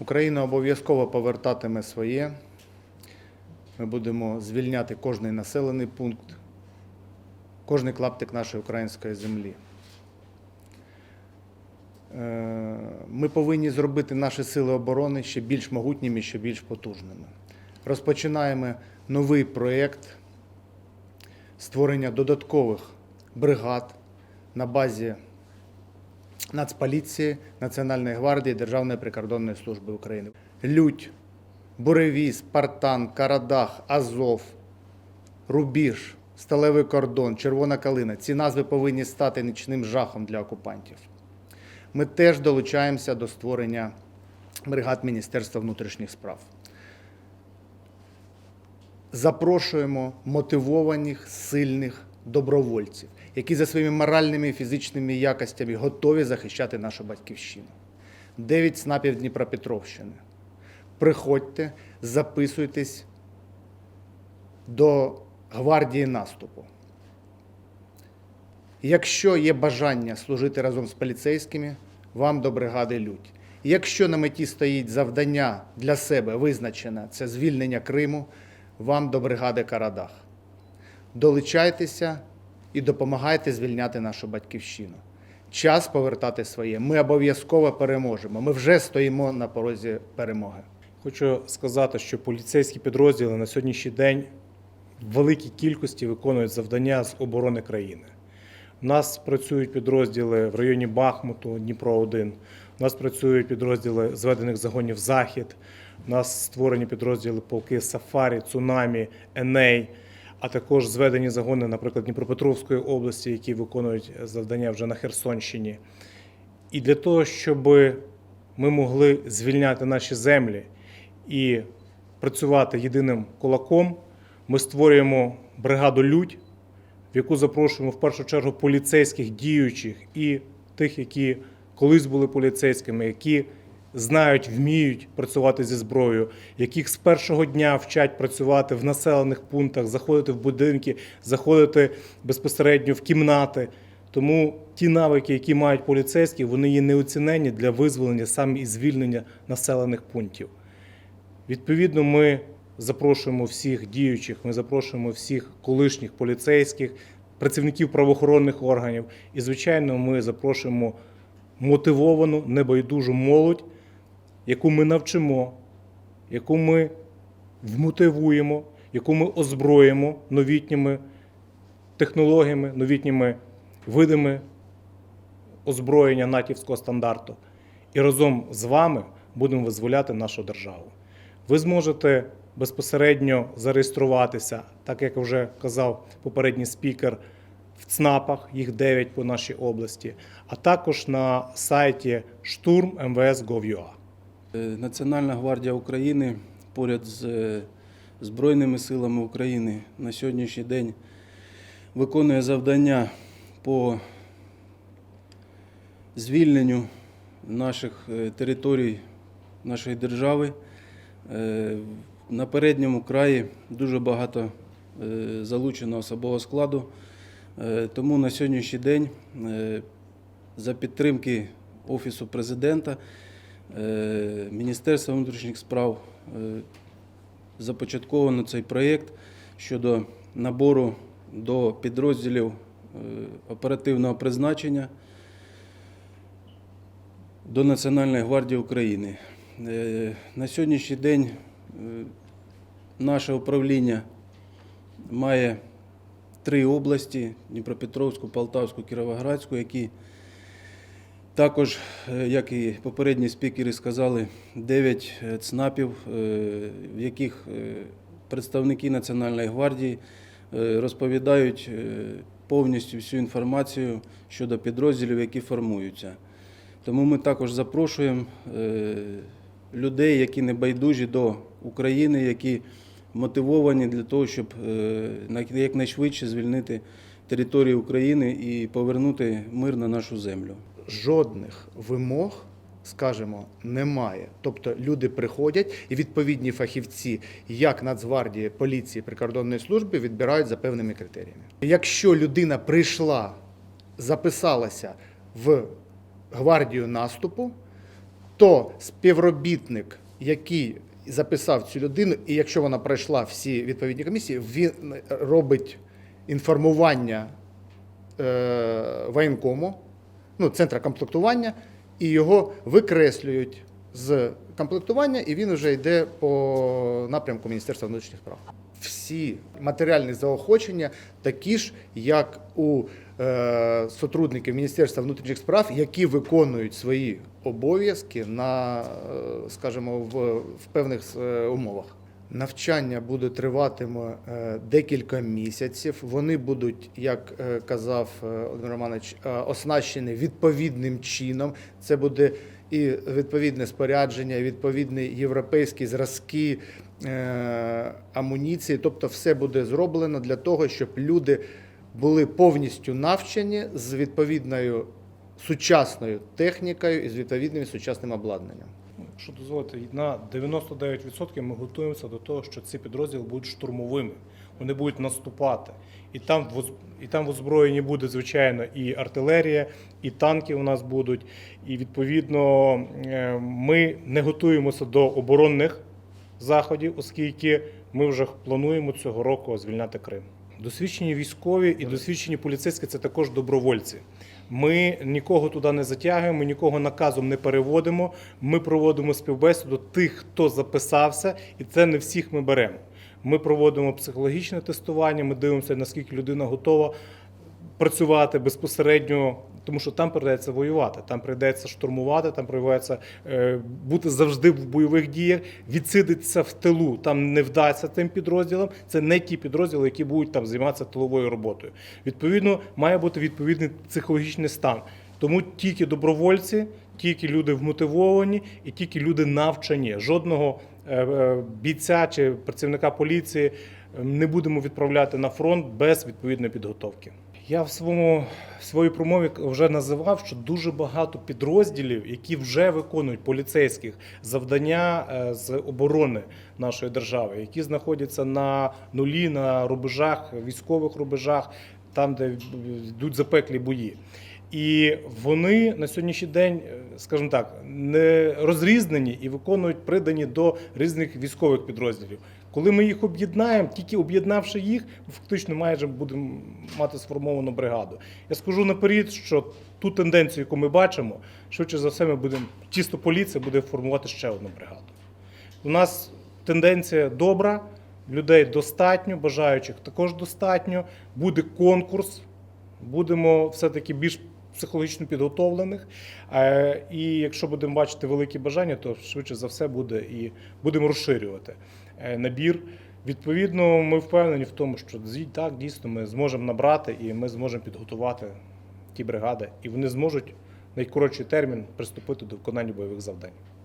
Україна обов'язково повертатиме своє. Ми будемо звільняти кожний населений пункт, кожний клаптик нашої української землі. Е, Ми повинні зробити наші сили оборони ще більш могутніми, ще більш потужними. Розпочинаємо новий проєкт створення додаткових бригад на базі Нацполіції, Національної гвардії, Державної прикордонної служби України. Лють, Буревій, Спартан, Карадах, Азов, Рубіж, Сталевий кордон, Червона калина. Ці назви повинні стати нічним жахом для окупантів. Ми теж долучаємося до створення бригад Міністерства внутрішніх справ. Запрошуємо мотивованих, сильних добровольців, які за своїми моральними і фізичними якостями готові захищати нашу батьківщину. Дев'ять снапів Дніпропетровщини. Приходьте, записуйтесь до гвардії наступу. Якщо є бажання служити разом з поліцейськими, вам до бригади лють. Якщо на меті стоїть завдання для себе визначене це звільнення Криму, вам до бригади Карадах. Долучайтеся і допомагайте звільняти нашу батьківщину. Час повертати своє. Ми обов'язково переможемо. Ми вже стоїмо на порозі перемоги. Хочу сказати, що поліцейські підрозділи на сьогоднішній день в великій кількості виконують завдання з оборони країни. У нас працюють підрозділи в районі Бахмуту, Дніпро 1 У нас працюють підрозділи зведених загонів Захід. У нас створені підрозділи полки Сафарі, Цунамі, Еней, а також зведені загони, наприклад, Дніпропетровської області, які виконують завдання вже на Херсонщині. І для того, щоб ми могли звільняти наші землі і працювати єдиним кулаком, ми створюємо бригаду Людь, в яку запрошуємо в першу чергу поліцейських діючих і тих, які колись були поліцейськими, які знають, вміють працювати зі зброєю, яких з першого дня вчать працювати в населених пунктах, заходити в будинки, заходити безпосередньо в кімнати. Тому ті навики, які мають поліцейські, вони є неоцінені для визволення саме і звільнення населених пунктів. Відповідно, ми запрошуємо всіх діючих, ми запрошуємо всіх колишніх поліцейських, працівників правоохоронних органів. І, звичайно, ми запрошуємо мотивовану, небайдужу молодь, яку ми навчимо, яку ми вмотивуємо, яку ми озброїмо новітніми технологіями, новітніми видами озброєння натівського стандарту. І разом з вами будемо визволяти нашу державу. Ви зможете безпосередньо зареєструватися, так як вже казав попередній спікер, в ЦНАПах, їх 9 по нашій області, а також на сайті штурм Національна гвардія України поряд з е, Збройними силами України на сьогоднішній день виконує завдання по звільненню наших е, територій нашої держави. Е, На передньому краї дуже багато е, залучено особового складу. Е, Тому на сьогоднішній день е, за підтримки Офісу президента е, Міністерства внутрішніх справ е, започатковано цей проєкт щодо набору до підрозділів е, оперативного призначення до Національної гвардії України. Е, На сьогоднішній день е, наше управління має три області: Дніпропетровську, Полтавську, Кіровоградську, які також, е, як і попередні спікери сказали, 9 ЦНАПів, е, в яких е, представники Національної гвардії е, розповідають е, повністю всю інформацію щодо підрозділів, які формуються. Тому ми також запрошуємо е, людей, які не байдужі до України, які мотивовані для того, щоб е, якнайшвидше звільнити територію України і повернути мир на нашу землю. Жодних вимог, скажімо, немає. Тобто люди приходять і відповідні фахівці, як Нацгвардії, поліції, прикордонної служби, відбирають за певними критеріями. Якщо людина прийшла, записалася в гвардію наступу, то співробітник, який записав цю людину, і якщо вона пройшла всі відповідні комісії, він робить інформування е, воєнкому, ну, центра комплектування, і його викреслюють з комплектування, і він вже йде по напрямку Міністерства внутрішніх справ. Всі матеріальні заохочення такі ж, як у е, сотрудників Міністерства внутрішніх справ, які виконують свої обов'язки на, е, скажімо, в, в певних е, умовах. Навчання буде триватиме е, декілька місяців. Вони будуть, як е, казав е, Володимир Романович, оснащені відповідним чином. Це буде і відповідне спорядження, і відповідні європейські зразки амуніції. Тобто, все буде зроблено для того, щоб люди були повністю навчені з відповідною сучасною технікою і з відповідним сучасним обладнанням. Якщо дозволити, на 99% ми готуємося до того, що ці підрозділи будуть штурмовими, вони будуть наступати. І там, і там в озброєнні буде, звичайно, і артилерія, і танки у нас будуть. І відповідно е, ми не готуємося до оборонних заходів, оскільки ми вже плануємо цього року звільняти Крим. Досвідчені військові і досвідчені поліцейські це також добровольці. Ми нікого туди не затягуємо, нікого наказом не переводимо. Ми проводимо співбесіду тих, хто записався, і це не всіх ми беремо. Ми проводимо психологічне тестування, ми дивимося, наскільки людина готова працювати безпосередньо, тому що там прийдеться воювати, там прийдеться штурмувати, там прийдеться е, бути завжди в бойових діях, відсидитися в тилу. Там не вдасться тим підрозділам. Це не ті підрозділи, які будуть там займатися тиловою роботою. Відповідно, має бути відповідний психологічний стан. Тому тільки добровольці, тільки люди вмотивовані і тільки люди навчені. Жодного е, е, бійця чи працівника поліції е, не будемо відправляти на фронт без відповідної підготовки. Я в своєму в своїй промові вже називав, що дуже багато підрозділів, які вже виконують поліцейських завдання е, з оборони нашої держави, які знаходяться на нулі, на рубежах, військових рубежах, там, де йдуть запеклі бої. І вони на сьогоднішній день, е, скажімо так, не розрізнені і виконують придані до різних військових підрозділів. Коли ми їх об'єднаємо, тільки об'єднавши їх, ми фактично майже будемо мати сформовану бригаду. Я скажу наперед, що ту тенденцію, яку ми бачимо, швидше за все, ми будемо чисто поліція буде формувати ще одну бригаду. У нас тенденція добра, людей достатньо, бажаючих також достатньо. Буде конкурс, будемо все-таки більш психологічно підготовлених. Е, І якщо будемо бачити великі бажання, то швидше за все буде і будемо розширювати е, набір. Відповідно, ми впевнені в тому, що так дійсно ми зможемо набрати і ми зможемо підготувати ті бригади, і вони зможуть найкоротший термін приступити до виконання бойових завдань.